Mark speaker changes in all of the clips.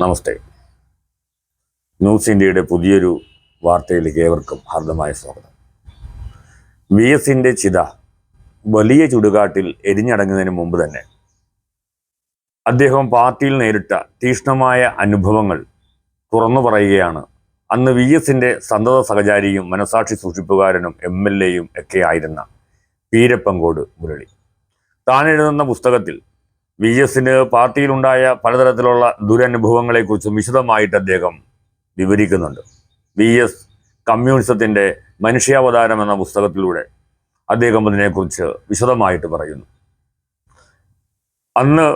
Speaker 1: നമസ്തേ. News ഇന്ത്യയുടെ പുതിയൊരു വാർത്തയിലേക്ക് ഏവർക്കും ഹാർദമായ സ്വാഗതം. വി എസിന്റെ ചിത വലിയ ചുടുകാട്ടിൽ എരിഞ്ഞടങ്ങുന്നതിന് മുമ്പ് തന്നെ അദ്ദേഹം പാർട്ടിയിൽ നേരിട്ട തീക്ഷ്ണമായ അനുഭവങ്ങൾ തുറന്നു പറയുകയാണ്. അന്ന് വി എസിന്റെ സന്തത സഹചാരിയും മനസാക്ഷി സൂക്ഷിപ്പുകാരനും എം എൽ എയും ഒക്കെ ആയിരുന്ന പീരപ്പങ്കോട് മുരളി. താൻ എഴുതുന്ന പുസ്തകത്തിൽ വി എസിന് പാർട്ടിയിലുണ്ടായ പലതരത്തിലുള്ള ദുരനുഭവങ്ങളെക്കുറിച്ചും വിശദമായിട്ട് അദ്ദേഹം വിവരിക്കുന്നുണ്ട്. വി എസ് കമ്മ്യൂണിസത്തിന്റെ മനുഷ്യാവതാരം എന്ന പുസ്തകത്തിലൂടെ അദ്ദേഹം അതിനെക്കുറിച്ച് വിശദമായിട്ട് പറയുന്നു. അന്ന്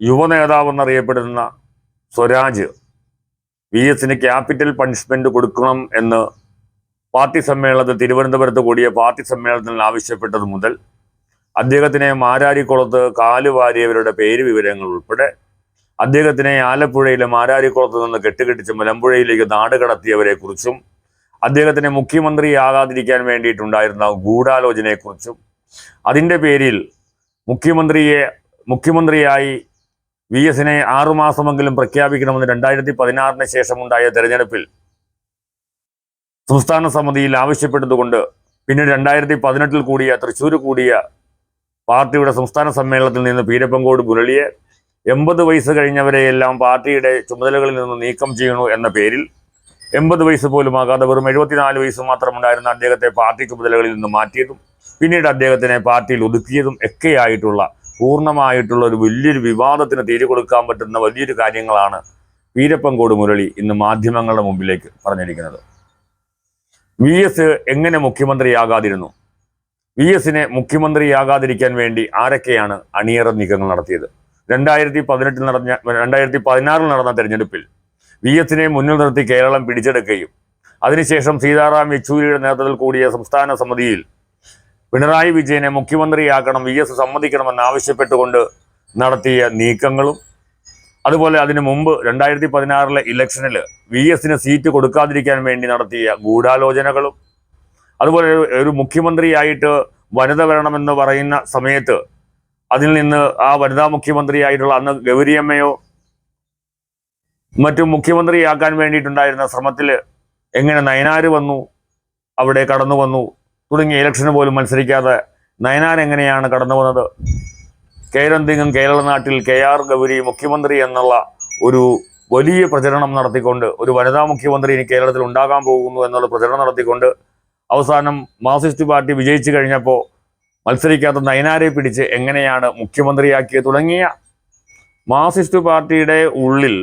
Speaker 1: യുവനേതാവെന്നറിയപ്പെടുന്ന സ്വരാജ് വി എസിന് ക്യാപിറ്റൽ പണിഷ്മെന്റ് കൊടുക്കണം എന്ന് പാർട്ടി സമ്മേളനത്തിൽ തിരുവനന്തപുരത്ത് കൂടിയ പാർട്ടി സമ്മേളനത്തിൽ ആവശ്യപ്പെട്ടത് മുതൽ അദ്ദേഹത്തിനെ മാരാരിക്കുളത്ത് കാലുവാരിയവരുടെ പേര് വിവരങ്ങൾ ഉൾപ്പെടെ അദ്ദേഹത്തിനെ ആലപ്പുഴയിലെ മാരാരിക്കുളത്ത് നിന്ന് കെട്ടുകെട്ടിച്ച് മലമ്പുഴയിലേക്ക് നാട് കടത്തിയവരെ കുറിച്ചും മുഖ്യമന്ത്രി മുഖ്യമന്ത്രിയാകാതിരിക്കാൻ വേണ്ടിയിട്ടുണ്ടായിരുന്ന ഗൂഢാലോചനയെക്കുറിച്ചും അതിന്റെ പേരിൽ മുഖ്യമന്ത്രിയെ മുഖ്യമന്ത്രിയായി വി എസിനെ ആറുമാസമെങ്കിലും പ്രഖ്യാപിക്കണമെന്ന് രണ്ടായിരത്തി പതിനാറിന് ശേഷമുണ്ടായ തെരഞ്ഞെടുപ്പിൽ സംസ്ഥാന സമിതിയിൽ ആവശ്യപ്പെട്ടതുകൊണ്ട് പിന്നീട് രണ്ടായിരത്തി പതിനെട്ടിൽ കൂടിയ തൃശ്ശൂർ കൂടിയ പാർട്ടിയുടെ സംസ്ഥാന സമ്മേളനത്തിൽ നിന്ന് പീരപ്പങ്കോട് മുരളിയെ എൺപത് വയസ്സ് കഴിഞ്ഞവരെയെല്ലാം പാർട്ടിയുടെ ചുമതലകളിൽ നിന്ന് നീക്കം ചെയ്യണു എന്ന പേരിൽ എൺപത് വയസ്സ് പോലും ആകാതെ വെറും എഴുപത്തിനാല് വയസ്സ് മാത്രമുണ്ടായിരുന്ന അദ്ദേഹത്തെ പാർട്ടി ചുമതലകളിൽ നിന്ന് മാറ്റിയതും പിന്നീട് അദ്ദേഹത്തിനെ പാർട്ടിയിൽ ഒതുക്കിയതും ഒക്കെയായിട്ടുള്ള പൂർണമായിട്ടുള്ള ഒരു വലിയൊരു വിവാദത്തിന് തീരെ കൊടുക്കാൻ പറ്റുന്ന വലിയൊരു കാര്യങ്ങളാണ് വീരപ്പങ്കോട് മുരളി ഇന്ന് മാധ്യമങ്ങളുടെ മുമ്പിലേക്ക് പറഞ്ഞിരിക്കുന്നത്. വി എങ്ങനെ മുഖ്യമന്ത്രിയാകാതിരുന്നു? വി എസിനെ മുഖ്യമന്ത്രിയാകാതിരിക്കാൻ വേണ്ടി ആരൊക്കെയാണ് അണിയറ നീക്കങ്ങൾ നടത്തിയത്? രണ്ടായിരത്തി പതിനെട്ടിൽ നടന്ന രണ്ടായിരത്തി പതിനാറിൽ നടന്ന തെരഞ്ഞെടുപ്പിൽ വി എസിനെ മുന്നിൽ നിർത്തി കേരളം പിടിച്ചെടുക്കുകയും അതിനുശേഷം സീതാറാം യെച്ചൂരിയുടെ നേതൃത്വത്തിൽ കൂടിയ സംസ്ഥാന സമിതിയിൽ പിണറായി വിജയനെ മുഖ്യമന്ത്രിയാക്കണം വി എസ് സമ്മതിക്കണമെന്ന് ആവശ്യപ്പെട്ടുകൊണ്ട് നടത്തിയ നീക്കങ്ങളും അതുപോലെ അതിനു മുമ്പ് രണ്ടായിരത്തി പതിനാറിലെ ഇലക്ഷനിൽ വി എസിന് സീറ്റ് കൊടുക്കാതിരിക്കാൻ വേണ്ടി നടത്തിയ ഗൂഢാലോചനകളും അതുപോലെ ഒരു- മുഖ്യമന്ത്രിയായിട്ട് വനിത വരണമെന്ന് പറയുന്ന സമയത്ത് അതിൽ നിന്ന് ആ വനിതാ മുഖ്യമന്ത്രിയായിട്ടുള്ള അന്ന് ഗൗരിയമ്മയോ മറ്റു മുഖ്യമന്ത്രിയാക്കാൻ വേണ്ടിയിട്ടുണ്ടായിരുന്ന ശ്രമത്തിൽ എങ്ങനെ നയനാർ വന്നു അവിടെ കടന്നു വന്നു തുടങ്ങിയ ഇലക്ഷന് പോലും മത്സരിക്കാതെ നയനാർ എങ്ങനെയാണ് കടന്നു വന്നത്? കേരന്തിങ്ങും കേരള നാട്ടിൽ കെ ആർ ഗൗരി മുഖ്യമന്ത്രി എന്നുള്ള ഒരു വലിയ പ്രചരണം നടത്തിക്കൊണ്ട് ഒരു വനിതാ മുഖ്യമന്ത്രി ഇനി കേരളത്തിൽ ഉണ്ടാകാൻ പോകുന്നു എന്നുള്ള പ്രചരണം നടത്തിക്കൊണ്ട് അവസാനം മാർക്സിസ്റ്റ് പാർട്ടി വിജയിച്ചു കഴിഞ്ഞപ്പോൾ മത്സരിക്കാത്ത നയനാരെ പിടിച്ച് എങ്ങനെയാണ് മുഖ്യമന്ത്രിയാക്കിയത് തുടങ്ങിയ മാർക്സിസ്റ്റ് പാർട്ടിയുടെ ഉള്ളിൽ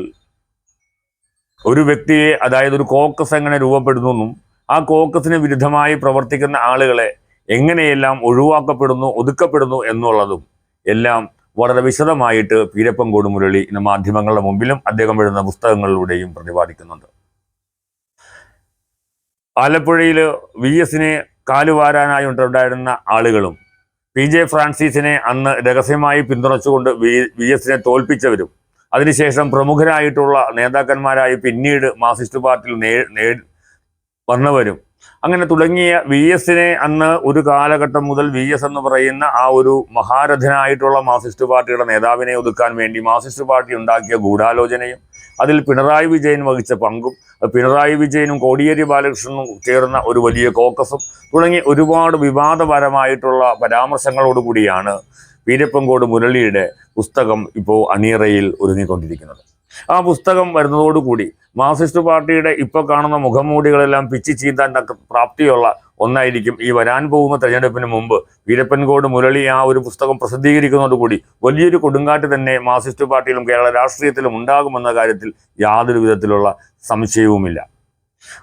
Speaker 1: ഒരു വ്യക്തിയെ അതായത് ഒരു കോക്കസ് എങ്ങനെ രൂപപ്പെടുന്നു എന്നും ആ കോക്കസിന് വിരുദ്ധമായി പ്രവർത്തിക്കുന്ന ആളുകളെ എങ്ങനെയെല്ലാം ഒഴിവാക്കപ്പെടുന്നു ഒതുക്കപ്പെടുന്നു എന്നുള്ളതും എല്ലാം വളരെ വിശദമായിട്ട് പീരപ്പൻകോട് മുരളി ഇന്ന് മാധ്യമങ്ങളുടെ മുമ്പിലും അദ്ദേഹം എഴുതുന്ന പുസ്തകങ്ങളിലൂടെയും പ്രതിപാദിക്കുന്നുണ്ട്. ആലപ്പുഴയിൽ വി എസിനെ കാലുവാരാനായി ഉണ്ടായിരുന്ന ആളുകളും പി ജെ ഫ്രാൻസിസിനെ അന്ന് രഹസ്യമായി പിന്തുണച്ചുകൊണ്ട് വി വി എസിനെ തോൽപ്പിച്ചവരും. അതിനുശേഷം പ്രമുഖരായിട്ടുള്ള നേതാക്കന്മാരായി പിന്നീട് മാർക്സിസ്റ്റ് പാർട്ടിയിൽ വന്നവരും. അങ്ങനെ തുടങ്ങിയ വി എസിനെ അന്ന് ഒരു കാലഘട്ടം മുതൽ വി എസ് എന്ന് പറയുന്ന ആ ഒരു മഹാരഥനായിട്ടുള്ള മാർസിസ്റ്റ് പാർട്ടിയുടെ നേതാവിനെ ഒതുക്കാൻ വേണ്ടി മാർസിസ്റ്റ് പാർട്ടി ഉണ്ടാക്കിയ ഗൂഢാലോചനയും അതിൽ പിണറായി വിജയൻ വഹിച്ച പങ്കും പിണറായി വിജയനും കോടിയേരി ബാലകൃഷ്ണനും ചേർന്ന ഒരു വലിയ കോക്കസും തുടങ്ങി ഒരുപാട് വിവാദപരമായിട്ടുള്ള പരാമർശങ്ങളോടുകൂടിയാണ് വീരപ്പങ്കോട് മുരളിയുടെ പുസ്തകം ഇപ്പോൾ അണിയറയിൽ ഒരുങ്ങിക്കൊണ്ടിരിക്കുന്നത്. ആ പുസ്തകം വരുന്നതോടുകൂടി മാർക്സിസ്റ്റ് പാർട്ടിയുടെ ഇപ്പോൾ കാണുന്ന മുഖംമൂടികളെല്ലാം പിച്ചി ചീന്താൻ പ്രാപ്തിയുള്ള ഒന്നായിരിക്കും ഈ വരാൻ പോകുന്ന തെരഞ്ഞെടുപ്പിന് മുമ്പ് വീരപ്പൻകോട് മുരളി ആ ഒരു പുസ്തകം പ്രസിദ്ധീകരിക്കുന്നതോടുകൂടി വലിയൊരു കൊടുങ്കാറ്റ് തന്നെ മാർക്സിസ്റ്റ് പാർട്ടിയിലും കേരള രാഷ്ട്രീയത്തിലും ഉണ്ടാകുമെന്ന കാര്യത്തിൽ യാതൊരു വിധത്തിലുള്ള സംശയവുമില്ല.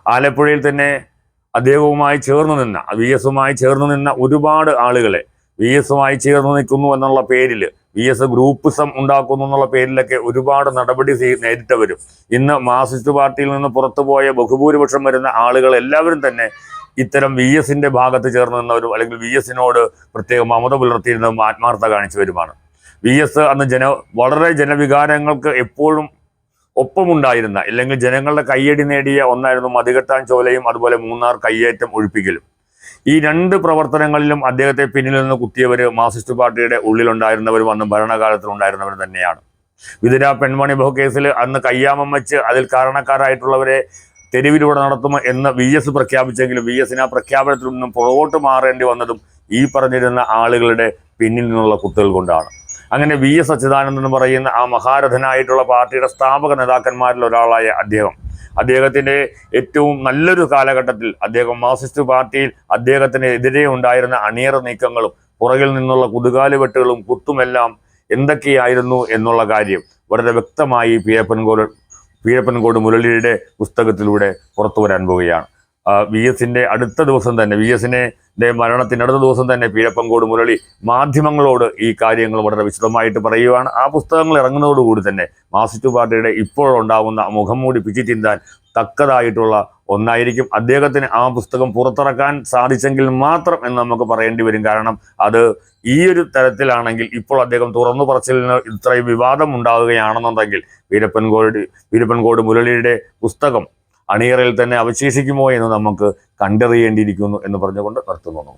Speaker 1: ആലപ്പുഴയിൽ തന്നെ അദ്ദേഹവുമായി ചേർന്ന് നിന്ന വി എസുമായി ചേർന്ന് നിന്ന ഒരുപാട് ആളുകളെ വി എസുമായി ചേർന്ന് നിൽക്കുന്നു എന്നുള്ള പേരിൽ വി എസ് ഗ്രൂപ്പിസം ഉണ്ടാക്കുന്നു എന്നുള്ള പേരിലൊക്കെ ഒരുപാട് നടപടി നേരിട്ടവരും ഇന്ന് മാർസിസ്റ്റ് പാർട്ടിയിൽ നിന്ന് പുറത്തുപോയ ബഹുഭൂരിപക്ഷം വരുന്ന ആളുകൾ എല്ലാവരും തന്നെ ഇത്തരം വി എസിന്റെ ഭാഗത്ത് ചേർന്ന് നിന്നവരും അല്ലെങ്കിൽ വി എസിനോട് പ്രത്യേക മമത പുലർത്തിയിരുന്നതും ആത്മാർത്ഥത കാണിച്ചവരുമാണ് വി എസ് അന്ന് ജന വളരെ ജനവികാരങ്ങൾക്ക് എപ്പോഴും ഒപ്പമുണ്ടായിരുന്ന അല്ലെങ്കിൽ ജനങ്ങളുടെ കയ്യടി നേടിയ ഒന്നായിരുന്നു മതികെട്ടാൻ ചോലയും അതുപോലെ മൂന്നാർ കയ്യേറ്റം ഒഴിപ്പിക്കലും. ഈ രണ്ട് പ്രവർത്തനങ്ങളിലും അദ്ദേഹത്തെ പിന്നിൽ നിന്ന് കുത്തിയവർ മാർക്സിസ്റ്റ് പാർട്ടിയുടെ ഉള്ളിലുണ്ടായിരുന്നവരും അന്ന് ഭരണകാലത്തിൽ ഉണ്ടായിരുന്നവർ തന്നെയാണ്. വിതുര പെൺമണി ബഹു കേസിൽ അന്ന് കയ്യാമം വെച്ച് അതിൽ കാരണക്കാരായിട്ടുള്ളവരെ തെരുവിലൂടെ നടത്തും എന്ന് വി എസ് പ്രഖ്യാപിച്ചെങ്കിലും വി എസിന് ആ പ്രഖ്യാപനത്തിൽ നിന്നും പുറകോട്ട് മാറേണ്ടി വന്നതും ഈ പറഞ്ഞിരുന്ന ആളുകളുടെ പിന്നിൽ നിന്നുള്ള കുത്തുകൾ കൊണ്ടാണ്. അങ്ങനെ വി എസ് അച്യുതാനന്ദൻ എന്ന് പറയുന്ന ആ മഹാരഥനായിട്ടുള്ള പാർട്ടിയുടെ സ്ഥാപക നേതാക്കന്മാരിൽ ഒരാളായ അദ്ദേഹം അദ്ദേഹത്തിന്റെ ഏറ്റവും നല്ലൊരു കാലഘട്ടത്തിൽ അദ്ദേഹം മാർസിസ്റ്റ് പാർട്ടിയിൽ അദ്ദേഹത്തിന് എതിരെ ഉണ്ടായിരുന്ന അണിയറ നീക്കങ്ങളും പുറകിൽ നിന്നുള്ള കുതുകാലുവെട്ടുകളും കുത്തുമെല്ലാം എന്തൊക്കെയായിരുന്നു എന്നുള്ള കാര്യം വളരെ വ്യക്തമായി പീരപ്പൻകോട് പീരപ്പൻകോട് മുരളിയുടെ പുസ്തകത്തിലൂടെ പുറത്തു വരാൻ പോവുകയാണ്. വി എസിന്റെ അടുത്ത ദിവസം തന്നെ വി എസിനെ മരണത്തിന് അടുത്ത ദിവസം തന്നെ പീഴപ്പങ്കോട് മുരളി മാധ്യമങ്ങളോട് ഈ കാര്യങ്ങൾ വളരെ വിശദമായിട്ട് പറയുവാണ്. ആ പുസ്തകങ്ങൾ ഇറങ്ങുന്നതോടുകൂടി തന്നെ മാസിറ്റു പാർട്ടിയുടെ ഇപ്പോഴുണ്ടാകുന്ന മുഖം മൂടി പിച്ചി ചിന്താൻ തക്കതായിട്ടുള്ള ഒന്നായിരിക്കും. അദ്ദേഹത്തിന് ആ പുസ്തകം പുറത്തിറക്കാൻ സാധിച്ചെങ്കിൽ മാത്രം എന്ന് നമുക്ക് പറയേണ്ടി വരും. കാരണം അത് ഈ ഒരു തരത്തിലാണെങ്കിൽ ഇപ്പോൾ അദ്ദേഹം തുറന്നു പറച്ചിലിന് ഇത്രയും വിവാദം ഉണ്ടാവുകയാണെന്നുണ്ടെങ്കിൽ വീരപ്പൻകോട് വീരപ്പൻകോട് മുരളിയുടെ പുസ്തകം അണിയറയിൽ തന്നെ അവശേഷിക്കുമോ എന്ന് നമുക്ക് കണ്ടറിയേണ്ടിയിരിക്കുന്നു എന്ന് പറഞ്ഞുകൊണ്ട് നിർത്തുന്നു.